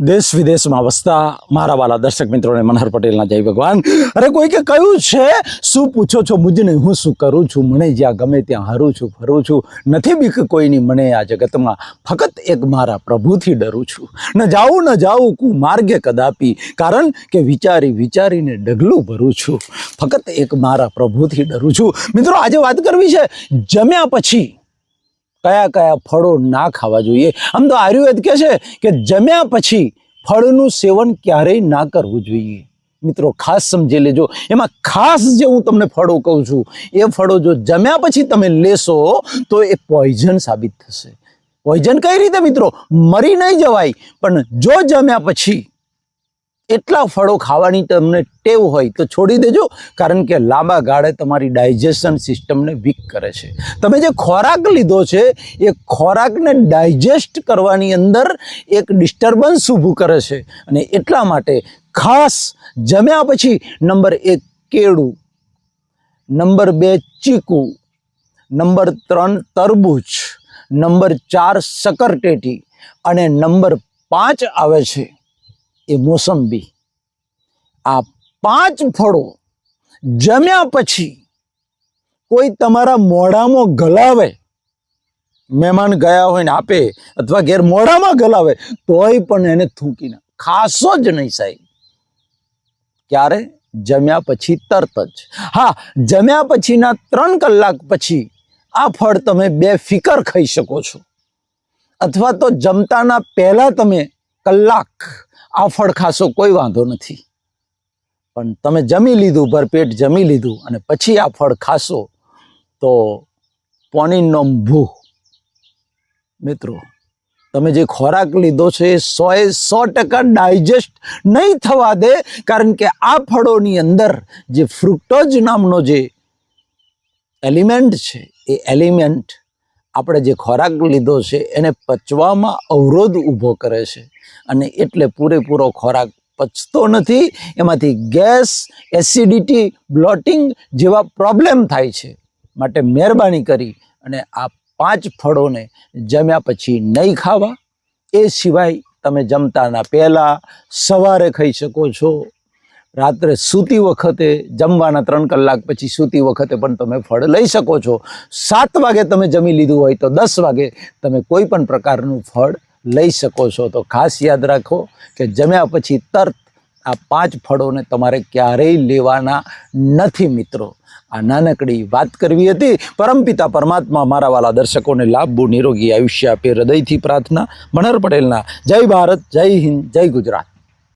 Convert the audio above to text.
દેશ વિદેશમાં વસતા મારા વાલા દર્શક મિત્રોને મનહર પટેલના જય ભગવાન. અરે કોઈકે કહ્યું છે? શું પૂછો છો? મુજ નહીં હું શું કરું છું? મને જ્યાં ગમે ત્યાં હરું છું, ફરું છું. નથી બીક કોઈની, મને આ જગતમાં ફક્ત એક મારા પ્રભુથી ડરું છું. ન જાઉં ન જાઉં, કું માર્ગે કદાપી. કારણ કે વિચારી વિચારીને ડગલું ભરું છું. ફક્ત એક મારા પ્રભુથી ડરું છું. મિત્રો, આજે વાત કરવી છે જમ્યા પછી કયા કયા ફળો ના ખાવા જોઈએ? આમ તો આયુર્વેદ કહે છે કે જમ્યા પછી ફળનું સેવન ક્યારેય ના કરવું જોઈએ. મિત્રો, ખાસ સમજી લેજો. એમાં ખાસ જે હું તમને ફળો કહું છું, એ ફળો જો જમ્યા પછી તમે લેશો, તો એ પોઈઝન સાબિત થશે. પોઈઝન કઈ રીતે મિત્રો? મરી નહીં જવાય, પણ જો જમ્યા પછી એટલા ફળો ખાવાની તમને ટેવ હોય તો છોડી દેજો, કારણ કે લાંબા ગાળે તમારી ડાયજેશન સિસ્ટમને વીક કરે છે. તમે જે ખોરાક લીધો છે, એ ખોરાકને ડાયજેસ્ટ કરવાની અંદર એક ડિસ્ટર્બન્સ ઊભું કરે છે. અને એટલા માટે ખાસ જમ્યા પછી નંબર એક કેળું, નંબર બે ચીકુ, નંબર ત્રણ તરબૂચ, નંબર ચાર શકરટેટી અને નંબર પાંચ આવે છે. એ મોસંબી. આ પાંચ ફળો જમ્યા પછી કોઈ તમારા મોઢામાં ગલાવે, મહેમાન ગયા હોય ને આપે અથવા ઘેર મોઢામાં ગલાવે, તોય પણ એને થૂંકી ના ખાસો જ નહીં સાહેબ. ક્યારે? જમ્યા પછી તરત જ. હા, જમ્યા પછીના ત્રણ કલાક પછી આ ફળ તમે બે ફિકર ખાઈ શકો છો. અથવા તો જમતાના પહેલાં તમે કલાક આ ફળ ખાશો, કોઈ વાંધો નથી. પણ તમે જમી લીધું, ભરપેટ જમી લીધું અને પછી આ ફળ ખાશો, તો પોનીનો ભૂ. મિત્રો, તમે જે ખોરાક લીધો છે એ સોએ સો ટકા ડાયજેસ્ટ નહીં થવા દે, કારણ કે આ ફળોની અંદર જે ફ્રુક્ટોઝ નામનો જે એલિમેન્ટ છે, એ એલિમેન્ટ આપણે જે ખોરાક લીધો છે એને પચવામાં અવરોધ ઊભો કરે છે. અને એટલે પૂરેપૂરો ખોરાક પચતો નથી, એમાંથી ગેસ, એસિડિટી, બ્લોટિંગ જેવા પ્રોબ્લેમ થાય છે. માટે મહેરબાની કરી અને આ પાંચ ફળોને જમ્યા પછી નહીં ખાવા. એ સિવાય તમે જમતાના પહેલાં સવારે ખાઈ શકો છો. રાત્રે સૂતી વખતે, જમવાના ત્રણ કલાક પછી સૂતી વખતે પણ તમે ફળ લઈ શકો છો. સાત વાગે તમે જમી લીધું હોય તો દસ વાગે તમે કોઈ પણ પ્રકારનું ફળ લઈ શકો છો. તો ખાસ યાદ રાખો કે જમ્યા પછી તરત આ પાંચ ફળોને તમારે ક્યારેય લેવાના નથી મિત્રો. આ નાનકડી વાત કરવી હતી. પરમપિતા પરમાત્મા મારા વાલા દર્શકોને લાભવું નિરોગી આયુષ્ય આપે હૃદયથી પ્રાર્થના. મનહર પટેલના, જય ભારત, જય હિન્દ, જય ગુજરાત.